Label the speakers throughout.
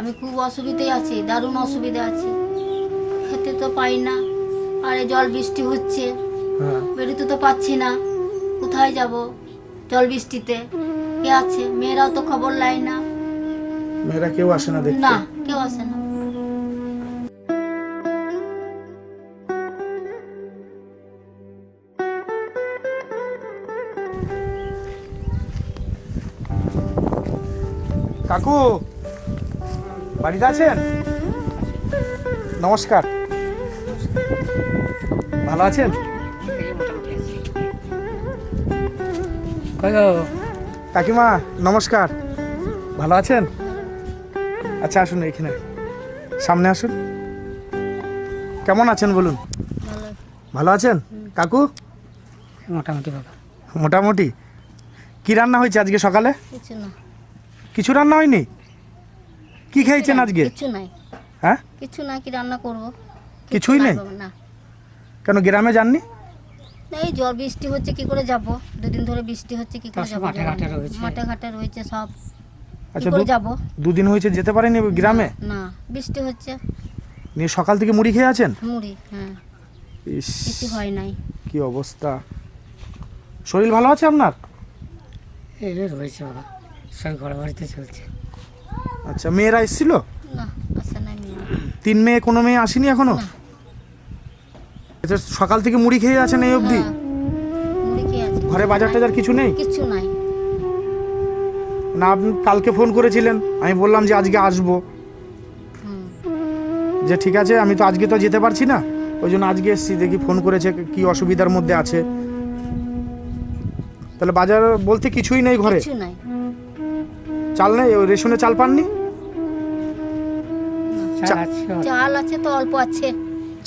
Speaker 1: আমি খুব অসুবিধায় আছি দারুণ অসুবিধা আছি। খেতে তো পাই না আর জল বৃষ্টি হচ্ছে
Speaker 2: হ্যাঁ।
Speaker 1: বেরোতে তো পাচ্ছি না কোথায় যাব জল বৃষ্টিতে? কে আছে? মেয়েরাও তো খবর লাই না।
Speaker 2: মেয়েরা কেউ আসে না দেখতে।
Speaker 1: না কেউ আসে না।
Speaker 2: কাকু বাড়িতে আছেন? নমস্কার। ভালো আছেন? কাকিমা নমস্কার। ভালো আছেন? আচ্ছা আসুন এখানে। সামনে আসুন। কেমন আছেন বলুন?
Speaker 1: ভালো
Speaker 2: আছেন? কাকু?
Speaker 3: মোটামুটি বাবা।
Speaker 2: মোটামুটি। কি রান্না হয়েছে আজকে সকালে?
Speaker 1: কিছু
Speaker 2: রান্না হয়নি? কি খেয়েছেন আজকে?
Speaker 1: কিছু নাই।
Speaker 2: হ্যাঁ?
Speaker 1: কিছু না কি রান্না করব?
Speaker 2: কিছুই নেই?
Speaker 1: না।
Speaker 2: কেন গ্রামে যাননি?
Speaker 1: না, এই জল বৃষ্টি হচ্ছে কি করে যাব? দুদিন ধরে বৃষ্টি হচ্ছে কি করে যাব
Speaker 3: মাঠে ঘাটে রয়েছে।
Speaker 1: মাঠে ঘাটে রয়েছে সব। কি
Speaker 2: আচ্ছা
Speaker 1: যাব?
Speaker 2: দুদিন হয়েছে যেতে পারেনি গ্রামে?
Speaker 1: না বৃষ্টি হচ্ছে।
Speaker 2: নিয়ে সকাল থেকে মুড়ি খেয়ে আছেন?
Speaker 1: মুড়ি হ্যাঁ।
Speaker 2: ইস
Speaker 1: কিছু হয় নাই।
Speaker 2: কি অবস্থা? শরীর ভালো আছে আপনার?
Speaker 3: এই রয়েছে বাবা সব ঘোরাঘুরিতে চলছে।
Speaker 2: আচ্ছা মেয়েরা এসেছিল? তিন মেয়ে কোনো মেয়ে আসেনি
Speaker 1: এখনও?
Speaker 2: আচ্ছা, সকাল থেকে মুড়ি খেয়ে আছেন এই অবধি? ঘরে বাজার টাজার কিছু নেই?
Speaker 1: কিছু নাই।
Speaker 2: না আপনি কালকে ফোন করেছিলেন। আমি বললাম যে আজকে আসব। যে ঠিক আছে আমি তো আজকে তো যেতে পারছি না। ওই জন্য আজকে এসেছি দেখি ফোন করেছে কি অসুবিধার মধ্যে আছে। তাহলে বাজার বলতে কিছুই নেই ঘরে?
Speaker 1: কিছু নাই।
Speaker 2: চাল নেই ওই রেশনে চাল পাননি?
Speaker 3: চাল আছে
Speaker 1: তো অল্প আছে।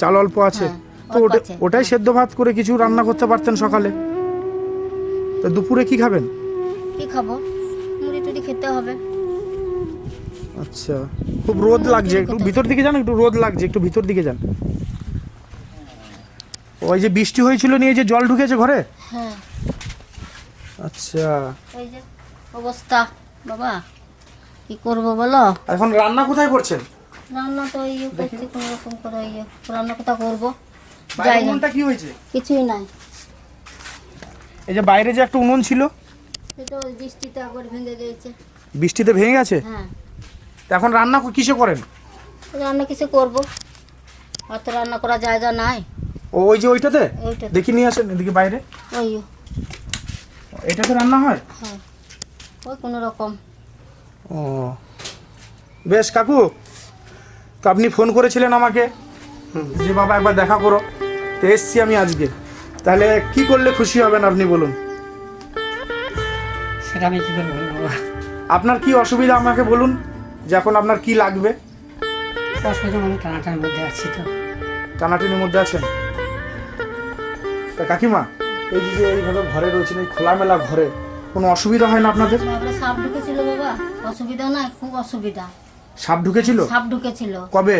Speaker 2: চাল অল্প আছে?
Speaker 1: হ্যাঁ,
Speaker 2: তো ওটা ওটাই। সেদ্ধ ভাত করে কিছু রান্না করতে পারতেন সকালে? তো দুপুরে কি খাবেন?
Speaker 1: কি খাব? মুড়ি টুড়ি খেতে হবে।
Speaker 2: আচ্ছা খুব রোদ লাগছে একটু ভিতর দিকে যান একটু রোদ লাগছে একটু ভিতর দিকে যান। ওই যে বৃষ্টি হয়েছিল নিয়ে যে জল ঢুকেছে ঘরে?
Speaker 1: হ্যাঁ।
Speaker 2: আচ্ছা।
Speaker 1: ওই যে অবস্থা। বাবা কি করব বলো?
Speaker 2: এখন রান্না কোথায় করছেন?
Speaker 1: রান্না তো ইয়ে করছি কোনো রকম করে ইয়ে রান্না কোথা করব?
Speaker 2: উনুনটা কি হয়েছে?
Speaker 1: কিছুই নাই।
Speaker 2: এই যে বাইরে যে একটা উনুন ছিল
Speaker 1: সেটা ওই বৃষ্টিতে একবার ভেঙে গিয়েছে
Speaker 2: বৃষ্টিতে ভেঙে গেছে?
Speaker 1: হ্যাঁ।
Speaker 2: এখন রান্না কিসে করেন?
Speaker 1: রান্না কিছু করব। অত রান্না করা জায়গা নাই।
Speaker 2: ও ওই যে ওইটাতে?
Speaker 1: ওইটা
Speaker 2: দেখি নিয়ে আসেন এদিকে বাইরে।
Speaker 1: ওই।
Speaker 2: এটাতে রান্না হয়?
Speaker 1: হ্যাঁ। ওই কোনো রকম।
Speaker 2: ও। বেশ কাকু তো আপনি ফোন করেছিলেন আমাকে। যে বাবা একবার দেখা করো। তো এসছি আমি আজকে। তাহলে কি করলে খুশি হবেন আপনি বলুন?
Speaker 3: সেটা আমি কি করে বলব?
Speaker 2: আপনার কি অসুবিধা আমাকে বলুন? যে এখন আপনার কি লাগবে?
Speaker 3: অসুবিধা মানে মধ্যে আছি তো।
Speaker 2: টানাটানির মধ্যে আছেন? তা কাকিমা এই যে যে এইভাবে ঘরে রয়েছেন এই খোলামেলা ঘরে কোনো অসুবিধা হয় না আপনাদের?
Speaker 1: সাপ ঢুকেছিল বাবা। অসুবিধা নাই খুব অসুবিধা।
Speaker 2: সাপ ঢুকেছিল?
Speaker 1: সাপ ঢুকেছিল।
Speaker 2: কবে?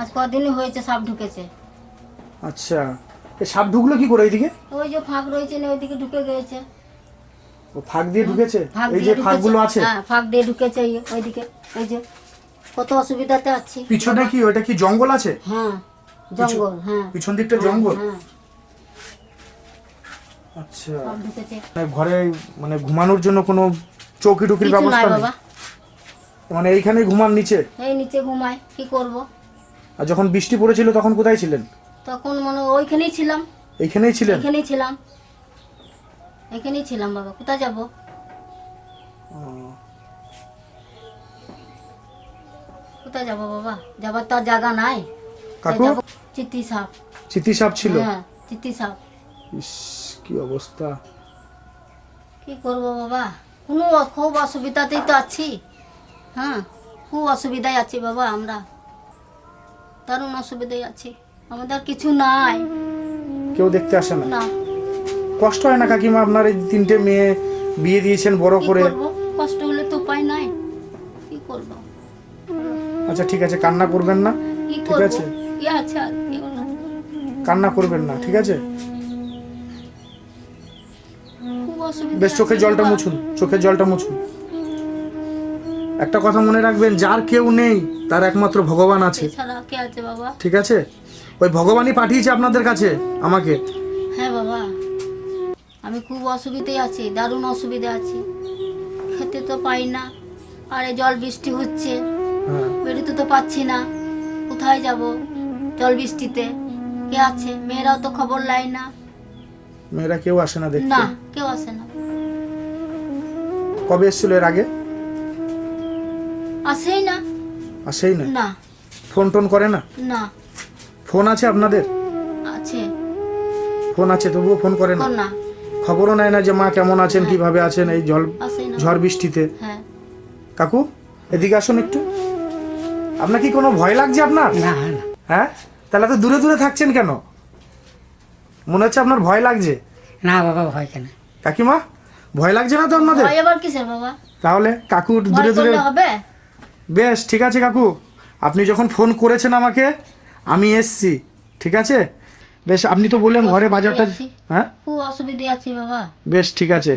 Speaker 1: আজ কদিনই হয়েছে সাপ ঢুকেছে।
Speaker 2: আচ্ছা। এই সাপ ঢুকলো কি করে এইদিকে?
Speaker 1: ওই যে ফাঁক রয়েছে না ওইদিকে ঢুকে গিয়েছে।
Speaker 2: ও ফাঁক দিয়ে ঢুকেছে? এই যে ফাঁকগুলো। আছে?
Speaker 1: হ্যাঁ ফাঁক দিয়ে ঢুকেছে ওইদিকে। এই যে কত অসুবিধাতে আছি।
Speaker 2: পিছনে কি? ওটা কি জঙ্গল আছে?
Speaker 1: হ্যাঁ জঙ্গল হ্যাঁ।
Speaker 2: পিছন দিকটা জঙ্গল?
Speaker 1: হ্যাঁ।
Speaker 2: আচ্ছা। মানে ঘরে মানে ঘুমানোর জন্য কোনো চৌকি টুকির ব্যবস্থা নেই মানে এইখানেই ঘুমান নিচে?
Speaker 1: এই নিচে ঘুমাই কি করব?
Speaker 2: আর যখন বৃষ্টি পড়েছিল তখন কোথায় ছিলেন?
Speaker 1: তখন মনে ওইখানেই ছিলাম।
Speaker 2: এইখানেই ছিলেন?
Speaker 1: এখানেই ছিলাম। এখানেই ছিলাম বাবা। কোথায় যাব? কোথায় যাব বাবা? যাবার তো জায়গা নাই।
Speaker 2: কাকু?
Speaker 1: চিত্তি সাপ
Speaker 2: চিতি সাপ ছিল?
Speaker 1: হ্যাঁ চিত্তি সাপ
Speaker 2: ইস কি অবস্থা?
Speaker 1: কি করব বাবা? কোনো খুব অসুবিধাতেই তো আছি। হ্যাঁ খুব অসুবিধায় আছি বাবা আমরা। দারুণ অসুবিধায় আছি। আমাদের কিছু নাই।
Speaker 2: কেউ দেখতে আসে না?
Speaker 1: না।
Speaker 2: কষ্ট হয় না কাকিমা? আপনার এই তিনটে মেয়ে বিয়ে দিয়েছেন বড়
Speaker 1: কি
Speaker 2: করে।
Speaker 1: করব? কষ্ট হলে তো উপায় নাই। কি করব?
Speaker 2: আচ্ছা ঠিক আছে কান্না করবেন না।
Speaker 1: কি
Speaker 2: ঠিক
Speaker 1: করব?
Speaker 2: আছে?
Speaker 1: কি আছে আর কেউ না
Speaker 2: কান্না করবেন না ঠিক আছে? বেশ চোখের জলটা মুছুন চোখের জলটা মুছুন। একটা কথা মনে রাখবেন যার কেউ নেই তার একমাত্র ভগবান আছে। ঠিক আছে? ওই ভগবানই পাঠিয়েছে আপনাদের কাছে আমাকে।
Speaker 1: হ্যাঁ বাবা। আমি খুব অসুবিধায় আছি দারুণ অসুবিধা আছি। খেতে তো পাই না আরে জল বৃষ্টি হচ্ছে।
Speaker 2: হ্যাঁ।
Speaker 1: বেরোতে তো পাচ্ছি না। কোথায় যাব জল বৃষ্টিতে? কে আছে? মেয়েরাও তো খবর লাই না।
Speaker 2: মেয়েরা কেউ আসে না দেখতে?
Speaker 1: না কেউ আসে না।
Speaker 2: কবে এসেছিল এর আগে?
Speaker 1: আসেই না।
Speaker 2: আসেই না?
Speaker 1: না।
Speaker 2: ফোন টোন করে না?
Speaker 1: না।
Speaker 2: ফোন আছে আপনাদের?
Speaker 1: আছে।
Speaker 2: ফোন আছে তবুও ফোন করে না?
Speaker 1: না।
Speaker 2: খবরও নেয় না যে মা কেমন আছেন কীভাবে আছেন এই জল ঝড় বৃষ্টিতে।
Speaker 1: হ্যাঁ।
Speaker 2: কাকু এদিকে আসুন একটু। আপনার কি কোনো ভয় লাগছে আপনার?
Speaker 3: না।
Speaker 2: হ্যাঁ? তাহলে তো দূরে দূরে থাকছেন কেন? মনে হচ্ছে আপনার ভয় লাগছে?
Speaker 3: না বাবা ভয় কেন?
Speaker 2: কাকিমা ভয় লাগছে না তো আপনাদের
Speaker 1: ভয় আবার কিসের বাবা?
Speaker 2: তাহলে কাকু দূরে দূরে
Speaker 1: হবে?
Speaker 2: বেশ ঠিক আছে কাকু। আপনি যখন ফোন করেছেন আমাকে আমি এসছি ঠিক আছে? বেশ আপনি তো বললেন ঘরে বাজারটা। হ্যাঁ?
Speaker 1: খুব অসুবিধে আছি বাবা।
Speaker 2: বেশ ঠিক আছে।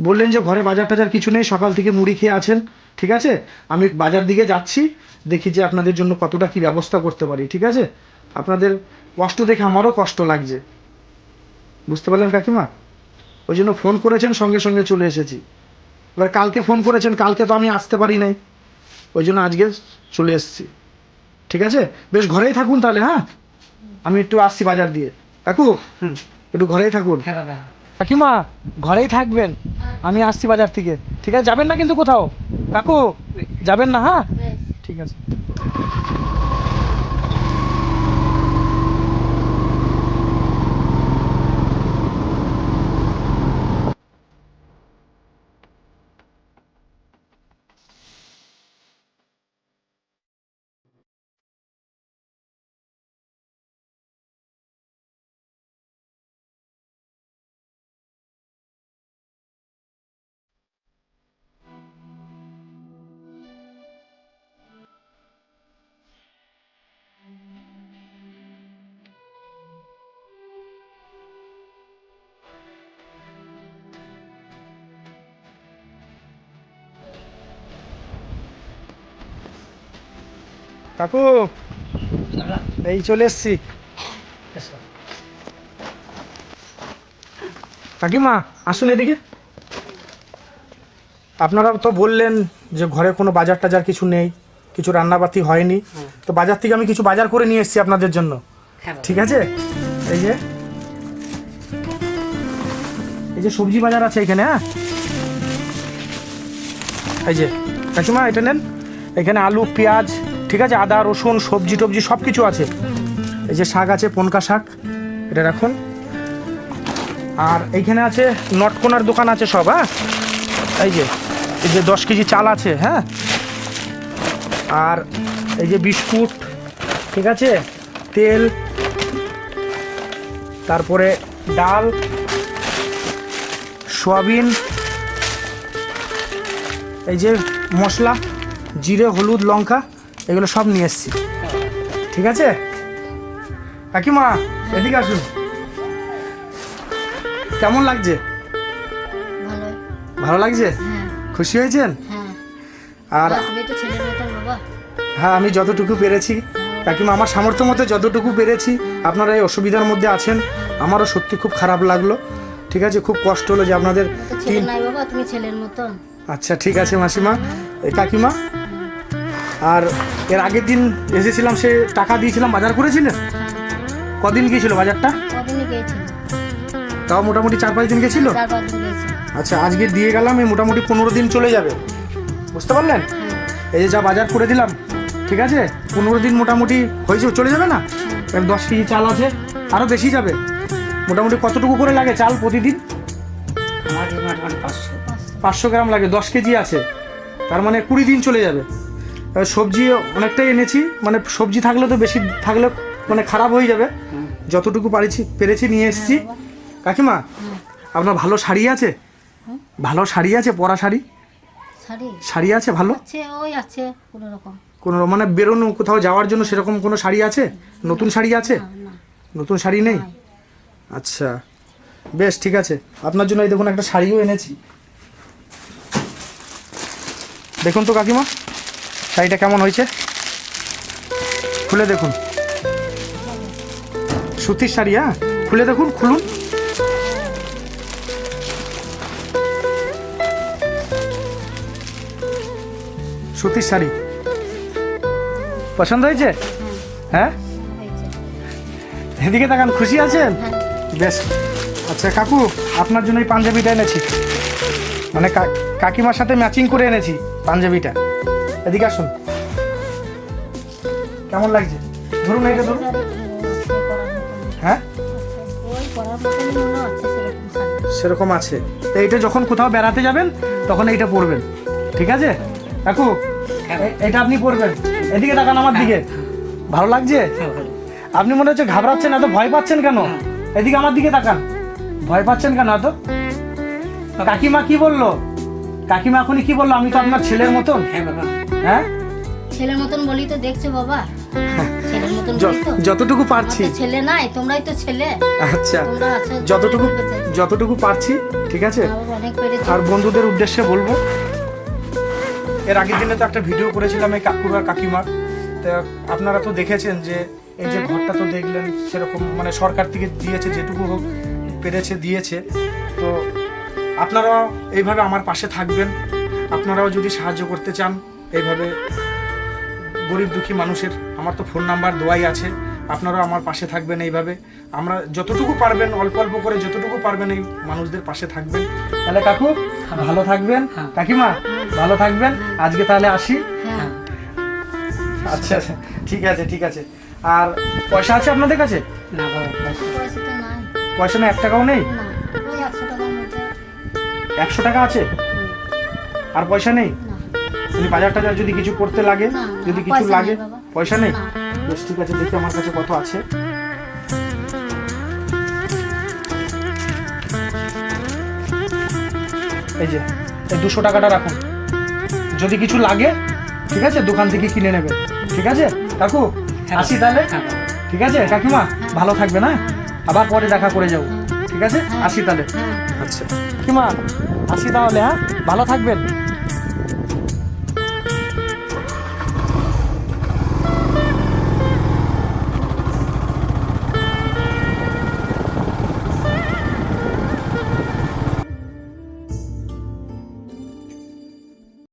Speaker 2: বললেন যে ঘরে বাজার টাজার কিছু নেই সকাল থেকে মুড়ি খেয়ে আছেন ঠিক আছে? আমি বাজার দিকে যাচ্ছি দেখি যে আপনাদের জন্য কতটা কি ব্যবস্থা করতে পারি ঠিক আছে? আপনাদের কষ্ট দেখে আমারও কষ্ট লাগছে। বুঝতে পারলেন কাকিমা? ওই জন্য ফোন করেছেন সঙ্গে সঙ্গে চলে এসেছি। এবার কালকে ফোন করেছেন কালকে তো আমি আসতে পারি নাই। ওই জন্য আজকে চলে এসেছি। ঠিক আছে? বেশ ঘরেই থাকুন তাহলে হ্যাঁ? আমি একটু আসছি বাজার দিয়ে। কাকু? হুম। একটু ঘরেই থাকুন।
Speaker 3: হ্যাঁ
Speaker 2: কাকিমা ঘরেই থাকবেন। আমি আসছি বাজার থেকে। ঠিক আছে? যাবেন না কিন্তু কোথাও? কাকু যাবেন না হ্যাঁ?
Speaker 1: বেশ।
Speaker 2: ঠিক আছে। কাকু এই চলে এসছি। কাকিমা আসুন এদিকে। আপনারা তো বললেন যে ঘরে কোনো বাজার টাজার কিছু নেই কিছু রান্নাবাতি হয়নি। তো বাজার থেকে আমি কিছু বাজার করে নিয়ে এসেছি আপনাদের জন্য।
Speaker 3: হ্যাঁ
Speaker 2: ঠিক আছে? এই যে এই যে সবজি বাজার আছে এখানে হ্যাঁ? এই যে কাকিমা এটা নেন। এখানে আলু পেঁয়াজ ঠিক আছে? আদা, রসুন, সবজি টবজি সব কিছু আছে। এই যে শাক আছে, পনকা শাক, এটা রাখুন। আর এইখানে আছে, নটকোনার দোকান আছে সব হ্যাঁ? এই যে এই যে দশ কেজি চাল আছে হ্যাঁ? আর এই যে বিস্কুট, ঠিক আছে? তেল, তারপরে ডাল, সয়াবিন, এই যে মশলা, জিরে, হলুদ, লঙ্কা। এগুলো সব নিয়ে এসছি। ঠিক আছে? কাকিমা এদিকে আসুন। কেমন লাগছে?
Speaker 1: ভালো
Speaker 2: লাগছে?
Speaker 1: হ্যাঁ।
Speaker 2: খুশি হয়েছেন?
Speaker 1: হ্যাঁ।
Speaker 2: আর হ্যাঁ আমি যতটুকু পেরেছি। কাকিমা আমার সামর্থ্য মতো যতটুকু পেরেছি আপনারা এই অসুবিধার মধ্যে আছেন। আমারও সত্যি খুব খারাপ লাগল। ঠিক আছে? খুব কষ্ট হলো যে আপনাদের আচ্ছা ঠিক আছে মাসিমা। এই কাকিমা আর এর আগের দিন এসেছিলাম সে টাকা দিয়েছিলাম বাজার করেছিলেন কদিন গিয়েছিল বাজারটা? তাও মোটামুটি চার পাঁচ দিন গেছিল? আচ্ছা আজকে দিয়ে গেলাম এই মোটামুটি পনেরো দিন চলে যাবে। বুঝতে পারলেন? এই যে যা বাজার করে দিলাম ঠিক আছে? পনেরো দিন মোটামুটি হয়েছে চলে যাবে না? দশ কেজি চাল আছে আরও বেশি যাবে। মোটামুটি কতটুকু করে লাগে চাল প্রতিদিন?
Speaker 3: পাঁচশো
Speaker 2: পাঁচশো গ্রাম লাগে দশ কেজি আছে। তার মানে কুড়ি দিন চলে যাবে। সবজি অনেকটাই এনেছি মানে সবজি থাকলে তো বেশি থাকলে মানে খারাপ হয়ে যাবে। যতটুকু পারিছি পেরেছি নিয়ে এসেছি। কাকিমা আপনার ভালো শাড়ি আছে? ভালো শাড়ি আছে পরা শাড়ি?
Speaker 1: শাড়ি?
Speaker 2: আছে ভালো?
Speaker 1: ওই আছে কোনো রকম।
Speaker 2: কোনো মানে বেরোনো কোথাও যাওয়ার জন্য সেরকম কোনো শাড়ি আছে? নতুন শাড়ি আছে? নতুন শাড়ি নেই। আচ্ছা বেশ ঠিক আছে। আপনার জন্য এই দেখুন একটা শাড়িও এনেছি। দেখুন তো কাকিমা। শাড়িটা কেমন হয়েছে? খুলে দেখুন। সুতির শাড়ি হ্যাঁ? খুলে দেখুন, খুলুন। সুতির শাড়ি। পছন্দ হয়েছে? হ্যাঁ? এদিকে তাকান, খুশি আছেন? বেশ। আচ্ছা কাকু, আপনার জন্য এই পাঞ্জাবিটা এনেছি। মানে কাকিমার সাথে ম্যাচিং করে এনেছি, পাঞ্জাবিটা। এদিকে আসুন। কেমন লাগছে? ধরুন এইটা ধরুন। হ্যাঁ?
Speaker 1: সেরকম
Speaker 2: আছে। তো এইটা যখন কোথাও বেড়াতে যাবেন তখন এইটা পরবেন। ঠিক আছে? কাকু এ- এটা আপনি পরবেন। এদিকে তাকান আমার দিকে। ভালো লাগছে?
Speaker 3: হ্যাঁ
Speaker 2: আপনি মনে হচ্ছে ঘাবড়াচ্ছেন এত ভয় পাচ্ছেন কেন? এদিকে আমার দিকে তাকান। ভয় পাচ্ছেন কেন এত? কাকিমা কি বলল? কাকিমা এখনই কি বলল? আমি তো আপনার ছেলের মতন।
Speaker 3: হ্যাঁ বাবা।
Speaker 2: হ্যাঁ?
Speaker 1: ছেলের মতন বলি তো দেখছ বাবা। ছেলের মতন বলি তো।
Speaker 2: যতটুকু পারছি।
Speaker 1: ছেলে নাই তোমরাই তো ছেলে।
Speaker 2: আচ্ছা যতটুকু যতটুকু পারছি ঠিক আছে? আর বন্ধুদের উদ্দেশ্যে বলব এর আগের দিনে তো একটা ভিডিও করেছিলাম এই কাকুর আর কাকিমার। তা আপনারা তো দেখেছেন যে এই যে ঘরটা তো দেখলেন সেরকম মানে সরকার থেকে দিয়েছে যেটুকু হোক পেরেছে দিয়েছে। তো আপনারাও এইভাবে আমার পাশে থাকবেন। আপনারাও যদি সাহায্য করতে চান এইভাবে গরিব দুঃখী মানুষের আমার তো ফোন নাম্বার দেওয়াই আছে আপনারাও আমার পাশে থাকবেন এইভাবে। আমরা যতটুকু পারবেন অল্প অল্প করে যতটুকু পারবেন এই মানুষদের পাশে থাকবেন। তাহলে কাকু ভালো থাকবেন।
Speaker 3: হ্যাঁ।
Speaker 2: কাকিমা ভালো থাকবেন। আজকে তাহলে আসি?
Speaker 1: হ্যাঁ।
Speaker 2: আচ্ছা আচ্ছা ঠিক আছে ঠিক আছে। আর পয়সা আছে আপনাদের কাছে?
Speaker 1: পয়সা তো নাই।
Speaker 2: পয়সা না এক টাকাও নেই?
Speaker 1: একশো
Speaker 2: টাকা আছে? আর পয়সা নেই? যদি বাজার টাজার যদি কিছু করতে লাগে যদি কিছু লাগে পয়সা নেই? বেশ ঠিক আছে দেখি আমার কাছে কত আছে। এই যে এই দুশো টাকাটা রাখুন। যদি কিছু লাগে ঠিক আছে দোকান থেকে কিনে নেবে ঠিক আছে? কাকু
Speaker 3: হ্যাঁ।
Speaker 2: আসি তাহলে?
Speaker 3: হ্যাঁ
Speaker 2: ঠিক আছে কাকিমা ভালো থাকবে না আবার পরে দেখা করে যাব। ঠিক আছে? আসি তাহলে।
Speaker 1: হ্যাঁ।
Speaker 2: আচ্ছা। কাকিমা আসি তাহলে হ্যাঁ? ভালো থাকবেন।